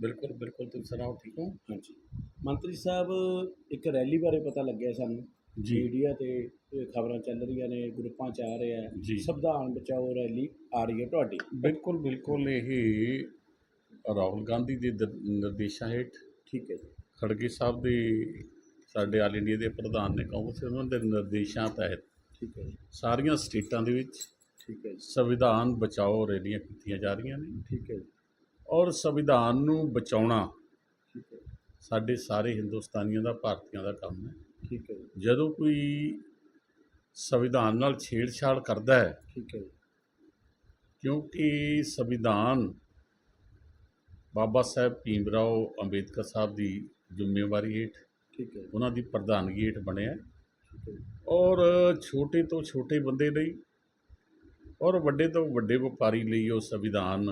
ਬਿਲਕੁਲ ਬਿਲਕੁਲ ਤੁਸੀਂ ਸੁਣਾਓ ਠੀਕ ਹੋ? ਹਾਂਜੀ। ਮੰਤਰੀ ਸਾਹਿਬ ਇੱਕ ਰੈਲੀ ਬਾਰੇ ਪਤਾ ਲੱਗਿਆ ਸਾਨੂੰ। ਜੀ। ਮੀਡੀਆ ਤੇ ਖਬਰਾਂ ਚੱਲ ਰਹੀਆਂ ਨੇ ਗਰੁੱਪਾਂ 'ਚ ਆ ਰਿਹਾ ਜੀ। ਸੰਵਿਧਾਨ ਬਚਾਓ ਰੈਲੀ ਆ ਰਹੀ ਹੈ ਤੁਹਾਡੀ? ਬਿਲਕੁਲ ਬਿਲਕੁਲ ਇਹ ਰਾਹੁਲ ਗਾਂਧੀ ਦੇ ਦਰ- ਨਿਰਦੇਸ਼ਾਂ ਹੇਠ ਠੀਕ ਹੈ ਜੀ। ਖੜਗੇ ਸਾਹਿਬ ਦੇ ਸਾਡੇ ਆਲ ਇੰਡੀਆ ਦੇ ਪ੍ਰਧਾਨ ਨੇ ਕਾਂਗਰਸ ਉਹਨਾਂ ਦੇ ਨਿਰਦੇਸ਼ਾਂ ਤਹਿਤ ਠੀਕ ਹੈ ਜੀ। ਸਾਰੀਆਂ ਸਟੇਟਾਂ ਦੇ ਵਿੱਚ ਠੀਕ ਹੈ ਜੀ। ਸੰਵਿਧਾਨ ਬਚਾਓ ਰੈਲੀਆਂ ਕੀਤੀਆਂ ਜਾ ਰਹੀਆਂ ਨੇ। ਠੀਕ ਹੈ ਜੀ। ਔਰ ਸੰਵਿਧਾਨ ਨੂੰ ਬਚਾਉਣਾ ਸਾਡੇ ਸਾਰੇ ਹਿੰਦੁਸਤਾਨੀਆਂ ਦਾ ਭਾਰਤੀਆਂ ਦਾ ਕੰਮ ਹੈ। ਠੀਕ ਹੈ ਜਦੋਂ ਕੋਈ ਸੰਵਿਧਾਨ ਨਾਲ ਛੇੜਛਾੜ ਕਰਦਾ ਹੈ ਠੀਕ ਹੈ ਕਿਉਂਕਿ ਸੰਵਿਧਾਨ ਬਾਬਾ ਸਾਹਿਬ ਭੀਮਰਾਓ ਅੰਬੇਦਕਰ ਸਾਹਿਬ ਦੀ ਜ਼ਿੰਮੇਵਾਰੀ ਹੇਠ ਠੀਕ ਹੈ ਉਹਨਾਂ ਦੀ ਪ੍ਰਧਾਨਗੀ ਹੇਠ ਬਣਿਆ। ਔਰ ਛੋਟੇ ਤੋਂ ਛੋਟੇ ਬੰਦੇ ਲਈ ਔਰ ਵੱਡੇ ਤੋਂ ਵੱਡੇ ਵਪਾਰੀ ਲਈ ਉਹ ਸੰਵਿਧਾਨ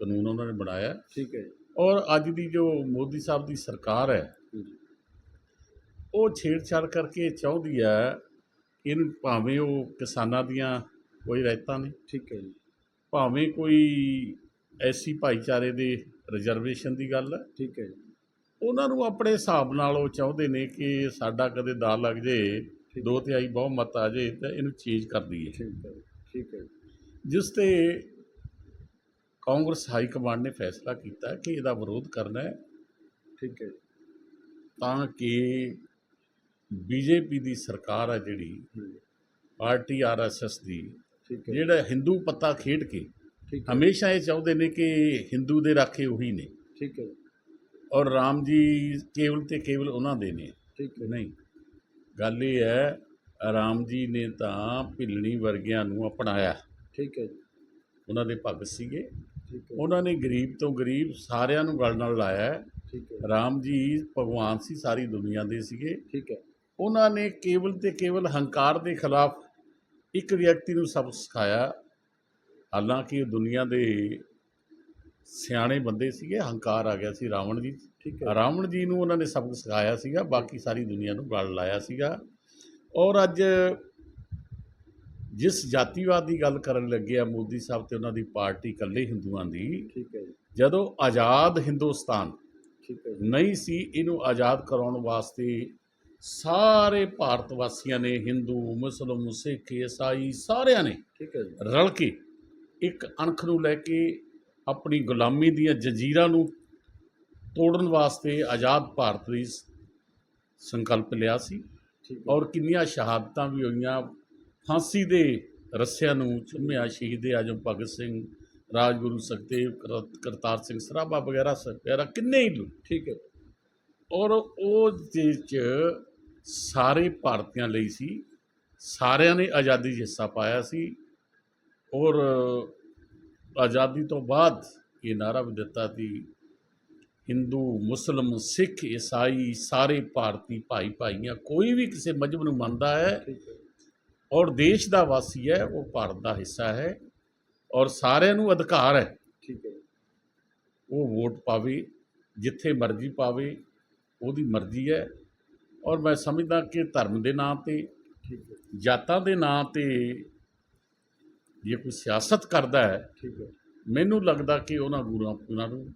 ਕਾਨੂੰਨ ਉਹਨਾਂ ਨੇ ਬਣਾਇਆ। ਠੀਕ ਹੈ ਔਰ ਅੱਜ ਦੀ ਜੋ ਮੋਦੀ ਸਾਹਿਬ ਦੀ ਸਰਕਾਰ ਹੈ ਉਹ ਛੇੜਛਾੜ ਕਰਕੇ ਚਾਹੁੰਦੀ ਹੈ ਇਹਨੂੰ ਭਾਵੇਂ ਉਹ ਕਿਸਾਨਾਂ ਦੀਆਂ ਕੋਈ ਰਹਿਤਾਂ ਨਹੀਂ ਠੀਕ ਹੈ ਜੀ। ਭਾਵੇਂ ਕੋਈ ਐਸੀ ਭਾਈਚਾਰੇ ਦੇ ਰਿਜ਼ਰਵੇਸ਼ਨ ਦੀ ਗੱਲ ਹੈ। ਠੀਕ ਹੈ ਜੀ। ਉਹਨਾਂ ਨੂੰ ਆਪਣੇ ਹਿਸਾਬ ਨਾਲ ਉਹ ਚਾਹੁੰਦੇ ਨੇ ਕਿ ਸਾਡਾ ਕਦੇ ਦਾ ਲੱਗ ਜੇ ਦੋ ਤਿਹਾਈ ਬਹੁਮਤ ਆ ਜੇ ਤਾਂ ਇਹਨੂੰ ਚੇਂਜ ਕਰ ਦਈਏ। ਠੀਕ ਹੈ ਜੀ, ਠੀਕ ਹੈ ਜਿਸ ਤੇ ਕਾਂਗਰਸ ਹਾਈ ਕਮਾਂਡ ਨੇ ਫੈਸਲਾ ਕੀਤਾ ਕਿ ਇਹਦਾ ਵਿਰੋਧ ਕਰਨਾ ਹੈ। ਠੀਕ ਹੈ। ਤਾਂ ਕਿ ਬੀਜੇਪੀ ਦੀ ਸਰਕਾਰ ਹੈ ਜਿਹੜੀ ਪਾਰਟੀ ਆਰਐਸਐਸ ਦੀ ਠੀਕ ਹੈ। ਜਿਹੜਾ ਹਿੰਦੂ ਪੱਤਾ ਖੇਡ ਕੇ ਹਮੇਸ਼ਾ ਇਹ ਚਾਹੁੰਦੇ ਨੇ ਕਿ ਹਿੰਦੂ ਦੇ ਰਾਖੇ ਉਹੀ ਨੇ। ਠੀਕ ਹੈ। ਔਰ ਰਾਮ ਜੀ ਕੇਵਲ ਤੇ ਕੇਵਲ ਉਹਨਾਂ ਦੇ ਨੇ। ਠੀਕ ਹੈ। ਨਹੀਂ ਗੱਲ ਇਹ ਹੈ ਰਾਮ ਜੀ ਨੇ ਤਾਂ ਭਿੱਲਣੀ ਵਰਗਿਆਂ ਨੂੰ ਅਪਣਾਇਆ। ਠੀਕ ਹੈ। ਉਹਨਾਂ ਦੇ ਭਗਤ ਸੀਗੇ। ਉਹਨਾਂ ਨੇ ਗਰੀਬ ਤੋਂ ਗਰੀਬ ਸਾਰਿਆਂ ਨੂੰ ਗਲ ਨਾਲ ਲਾਇਆ ਹੈ। ਠੀਕ ਹੈ। ਰਾਮ ਜੀ ਭਗਵਾਨ ਸੀ ਸਾਰੀ ਦੁਨੀਆ ਦੇ ਸੀਗੇ। ਠੀਕ ਹੈ। ਉਹਨਾਂ ਨੇ ਕੇਵਲ ਤੇ ਕੇਵਲ ਹੰਕਾਰ ਦੇ ਖਿਲਾਫ ਇੱਕ ਵਿਅਕਤੀ ਨੂੰ ਸਬਕ ਸਿਖਾਇਆ। ਹਾਲਾਂਕਿ ਉਹ ਦੁਨੀਆ ਦੇ ਸਿਆਣੇ ਬੰਦੇ ਸੀਗੇ ਹੰਕਾਰ ਆ ਗਿਆ ਸੀ ਰਾਵਣ ਜੀ। ਠੀਕ ਹੈ। ਰਾਵਣ ਜੀ ਨੂੰ ਉਹਨਾਂ ਨੇ ਸਬਕ ਸਿਖਾਇਆ ਸੀਗਾ ਬਾਕੀ ਸਾਰੀ ਦੁਨੀਆ ਨੂੰ ਗਲ ਲਾਇਆ ਸੀਗਾ। ਔਰ ਅੱਜ ਜਿਸ ਜਾਤੀਵਾਦ ਦੀ ਗੱਲ ਕਰਨ ਲੱਗੇ ਆ ਮੋਦੀ ਸਾਹਿਬ ਤੇ ਉਹਨਾਂ ਦੀ ਪਾਰਟੀ ਇਕੱਲੇ ਹਿੰਦੂਆਂ ਦੀ ਠੀਕ ਹੈ ਜੀ। ਜਦੋਂ ਆਜ਼ਾਦ ਹਿੰਦੁਸਤਾਨ ਠੀਕ ਹੈ ਨਹੀਂ ਸੀ ਇਹਨੂੰ ਆਜ਼ਾਦ ਕਰਾਉਣ ਵਾਸਤੇ ਸਾਰੇ ਭਾਰਤ ਵਾਸੀਆਂ ਨੇ ਹਿੰਦੂ ਮੁਸਲਮਾਨ ਸਿੱਖ ਈਸਾਈ ਸਾਰਿਆਂ ਨੇ ਠੀਕ ਹੈ ਜੀ। ਰਲ ਕੇ ਇੱਕ ਅਣਖ ਨੂੰ ਲੈ ਕੇ ਆਪਣੀ ਗੁਲਾਮੀ ਦੀਆਂ ਜੰਜੀਰਾਂ ਨੂੰ ਤੋੜਨ ਵਾਸਤੇ ਆਜ਼ਾਦ ਭਾਰਤ ਲਈ ਸੰਕਲਪ ਲਿਆ ਸੀ। ਔਰ ਕਿੰਨੀਆਂ ਸ਼ਹਾਦਤਾਂ ਵੀ ਹੋਈਆਂ ਫਾਂਸੀ ਦੇ ਰੱਸਿਆਂ ਨੂੰ ਚੁੰਮਿਆ ਸ਼ਹੀਦ ਆਜਮ ਭਗਤ ਸਿੰਘ, ਰਾਜਗੁਰੂ ਸੁਖਦੇਵ ਕਰ- ਕਰਤਾਰ ਸਿੰਘ ਸਰਾਭਾ ਵਗੈਰਾ ਸ- ਵਗੈਰਾ ਕਿੰਨੇ ਹੀ ਠੀਕ ਹੈ। ਔਰ ਉਹ ਦੇ ਚ ਸਾਰੇ ਭਾਰਤੀਆਂ ਲਈ ਸੀ, ਸਾਰਿਆਂ ਨੇ ਆਜ਼ਾਦੀ 'ਚ ਹਿੱਸਾ ਪਾਇਆ ਸੀ। ਔਰ ਆਜ਼ਾਦੀ ਤੋਂ ਬਾਅਦ ਇਹ ਨਾਰਾ ਵੀ ਦਿੱਤਾ ਸੀ, ਹਿੰਦੂ, ਮੁਸਲਮ, ਸਿੱਖ, ਈਸਾਈ, ਸਾਰੇ ਭਾਰਤੀ ਭਾਈ ਭਾਈਆਂ ਕੋਈ ਵੀ ਕਿਸੇ ਮਜ਼ਹਬ ਨੂੰ ਮੰਨਦਾ ਹੈ। ਔਰ ਦੇਸ਼ ਦਾ ਵਾਸੀ ਹੈ ਉਹ ਭਾਰਤ ਦਾ ਹਿੱਸਾ ਹੈ ਔਰ ਸਾਰਿਆਂ ਨੂੰ ਅਧਿਕਾਰ ਹੈ। ਠੀਕ ਹੈ ਉਹ ਵੋਟ ਪਾਵੇ ਜਿੱਥੇ ਮਰਜ਼ੀ ਪਾਵੇ ਉਹਦੀ ਮਰਜ਼ੀ ਹੈ ਔਰ ਮੈਂ ਸਮਝਦਾ ਕਿ ਧਰਮ ਦੇ ਨਾਂ ਤੇ ਜਾਤਾਂ ਦੇ ਨਾਂ ਤੇ ਜੇ ਕੋਈ ਸਿਆਸਤ ਕਰਦਾ ਹੈ ਠੀਕ ਹੈ। ਮੈਨੂੰ ਲੱਗਦਾ ਕਿ ਉਹਨਾਂ ਗੁਰੂਆਂ ਉਹਨਾਂ ਨੂੰ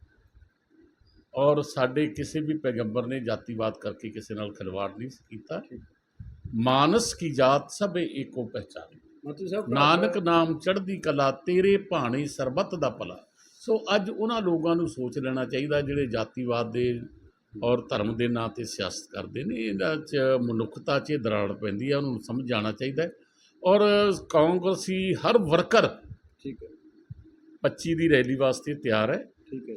ਔਰ ਸਾਡੇ ਕਿਸੇ ਵੀ ਪੈਗੰਬਰ ਨੇ ਜਾਤੀਵਾਦ ਕਰਕੇ ਕਿਸੇ ਨਾਲ ਖਿਲਵਾੜ ਨਹੀਂ ਕੀਤਾ। ਮਾਨਸ ਕੀ ਜਾਤ ਸਭੇ ਏਕੋ ਪਹਿਚਾਨ। ਸਾਹਿਬ ਨਾਨਕ ਨਾਮ ਚੜ੍ਹਦੀ ਕਲਾ ਤੇਰੇ ਭਾਣੇ ਸਰਬੱਤ ਦਾ ਭਲਾ। ਸੋ ਅੱਜ ਉਹਨਾਂ ਲੋਕਾਂ ਨੂੰ ਸੋਚ ਲੈਣਾ ਚਾਹੀਦਾ ਜਿਹੜੇ ਜਾਤੀਵਾਦ ਦੇ ਔਰ ਧਰਮ ਦੇ ਨਾਂ ਤੇ ਸਿਆਸਤ ਕਰਦੇ ਨੇ। ਇਹਨਾਂ 'ਚ ਮਨੁੱਖਤਾ 'ਚ ਦਰਾੜ ਪੈਂਦੀ ਹੈ ਉਹਨੂੰ ਸਮਝ ਜਾਣਾ ਚਾਹੀਦਾ। ਔਰ ਕਾਂਗਰਸੀ ਹਰ ਵਰਕਰ ਠੀਕ ਹੈ। 25 ਦੀ ਰੈਲੀ ਵਾਸਤੇ ਤਿਆਰ ਹੈ। ਠੀਕ ਹੈ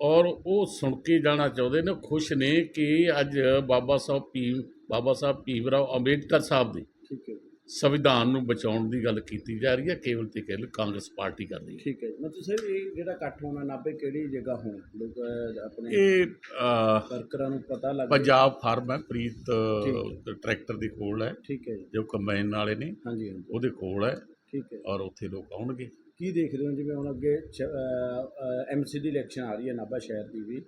ਔਰ ਉਹ ਸੁਣ ਕੇ ਜਾਣਾ ਚਾਹੁੰਦੇ ਨੇ ਖੁਸ਼ ਨੇ ਕਿ ਅੱਜ ਬਾਬਾ ਸਾਹਿਬ ਭੀਮ ਬਾਬਾ ਸਾਹਿਬ ਭੀਮ ਰਾਓ ਅੰਬੇਡਕਰ ਸਾਹਿਬ ਦੇ ਠੀਕ ਹੈ ਸੰਵਿਧਾਨ ਨੂੰ ਬਚਾਉਣ ਦੀ ਗੱਲ ਕੀਤੀ ਜਾ ਰਹੀ ਹੈ ਕੇਵਲ ਤੇ ਕੇਵਲ ਕਾਂਗਰਸ ਪਾਰਟੀ ਕਰ ਰਹੀ ਹੈ। ਠੀਕ ਹੈ। ਮੰਤਰੀ ਸਾਹਿਬ ਇਹ ਜਿਹੜਾ ਇਕੱਠ ਹੋਣਾ ਨਾਭੇ ਕਿਹੜੀ ਜਗ੍ਹਾ ਹੋਣਾ? ਲੋਕ ਆਪਣੇ ਇਹ ਵਰਕਰਾਂ ਨੂੰ ਪਤਾ ਲੱਗ ਪੰਜਾਬ ਫਾਰਮ ਹੈ ਪ੍ਰੀਤ ਟਰੈਕਟਰ ਦੇ ਕੋਲ ਹੈ। ਠੀਕ ਹੈ ਜੀ। ਕੰਬਾਈਨ ਵਾਲੇ ਨੇ ਹਾਂਜੀ ਹਾਂਜੀ। ਉਹਦੇ ਕੋਲ ਹੈ ਠੀਕ ਹੈ। ਔਰ ਉੱਥੇ ਲੋਕ ਆਉਣਗੇ। ਕੀ ਦੇਖਦੇ ਹੋ? ਜਿਵੇਂ ਹੁਣ ਅੱਗੇ ਐਮਸੀ ਦੀ ਇਲੈਕਸ਼ਨ ਆ ਰਹੀ ਹੈ ਨਾਭਾ ਸ਼ਹਿਰ ਦੀ ਵੀ।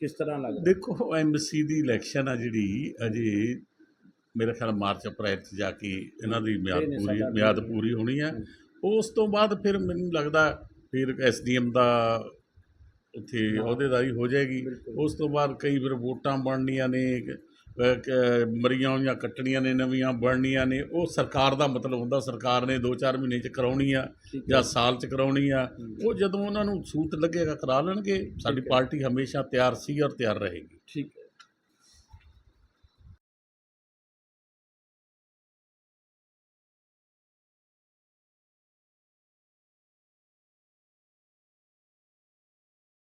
ਕਿਸ ਤਰ੍ਹਾਂ ਲੱਗਦਾ ਦੇਖੋ ਐਮਸੀ ਦੀ ਇਲੈਕਸ਼ਨ ਆ ਜਿਹੜੀ ਅਜੇ ਮੇਰੇ ਖਿਆਲ ਮਾਰਚ ਅਪ੍ਰੈਲ ਚ ਜਾ ਕੇ ਇਹਨਾਂ ਦੀ ਮਿਆਦ ਪੂਰੀ ਮਿਆਦ ਪੂਰੀ ਹੋਣੀ ਹੈ। ਉਸ ਤੋਂ ਬਾਅਦ ਫਿਰ ਮੈਨੂੰ ਲੱਗਦਾ ਫਿਰ ਐਸਡੀਐਮ ਦਾ ਉੱਥੇ ਅਹੁਦੇਦਾਰੀ ਹੋ ਜਾਏਗੀ। ਉਸ ਤੋਂ ਬਾਅਦ ਕਈ ਫਿਰ ਵੋਟਾਂ ਬਣਨੀਆਂ ਨੇ ਮਰੀਆਂ ਹੋਈਆਂ ਕੱਟਣੀਆਂ ਨੇ ਨਵੀਆਂ ਬਣਨੀਆਂ ਨੇ ਉਹ ਸਰਕਾਰ ਦਾ ਮਤਲਬ ਹੁੰਦਾ ਸਰਕਾਰ ਨੇ 2-4 ਮਹੀਨੇ ਚ ਕਰਾਉਣੀ ਆ ਜਾਂ ਸਾਲ ਚ ਕਰਾਉਣੀ ਆ ਉਹ ਜਦੋਂ ਉਹਨਾਂ ਨੂੰ ਸੂਟ ਲੱਗੇਗਾ ਕਰਾ ਲੈਣਗੇ ਸਾਡੀ ਪਾਰਟੀ ਹਮੇਸ਼ਾ ਤਿਆਰ ਸੀ ਔਰ ਤਿਆਰ ਰਹੇਗੀ। ਠੀਕ